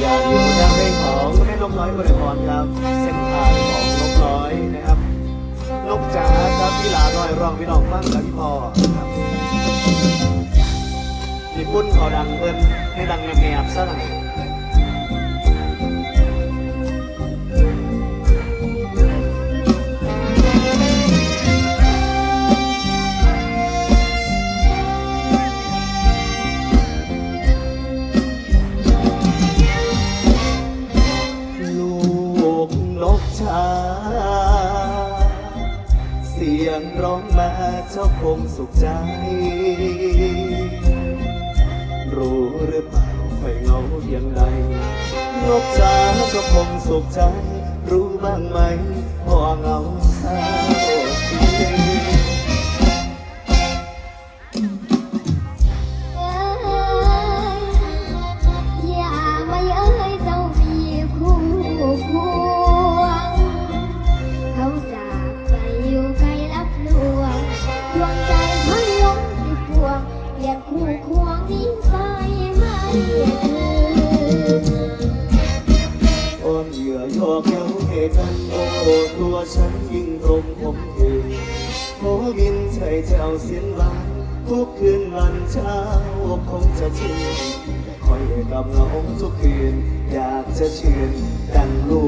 อยางที่ผลงานเพลงของแม่นกน้อยบริพรครับ เส้นทางของนกน้อยนะครับนกจ๋าครับพี่หลาน้อยร้องพี่น้องฟังกับพี่พ่อครับญี่ปุ่นเขาดังเพิ่นให้ดังแงบๆซะหน่อย นกชา เสียงร้องมาเจ้าคงสุขใจ รู้หรือเปล่าไฟเงาอย่างใดนกชาเจ้าคงสุขใจ รู้บ้างไหมพ่อเงาเศร้า อย่าคู่ควงนี้ไปไหมอ้อนเหยื่อหยกเย้าให้กันโอ้ตัวฉันยิ่งตรงผมเอโอ้บินใช่เจ้าเสียนหวานทุกคืนวันเช้าคงจะชินแต่คอยกับเหงาทุกคืน อยากจะชื่นดังลูก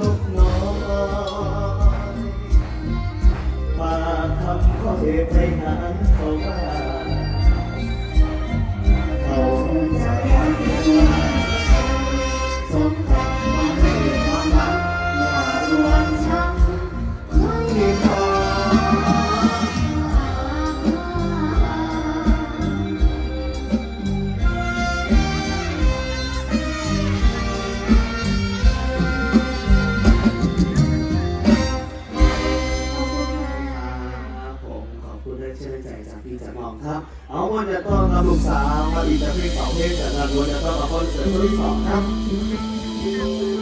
นกน้อยฝาทำก็เหตุไปหาเขาว่าเขา องครับเอาวันจะต้องรับลูกสาวมาอีกจากเพลงสองเพลงจากงานวันจะต้องมาคอนเสิร์ตที่สองครับ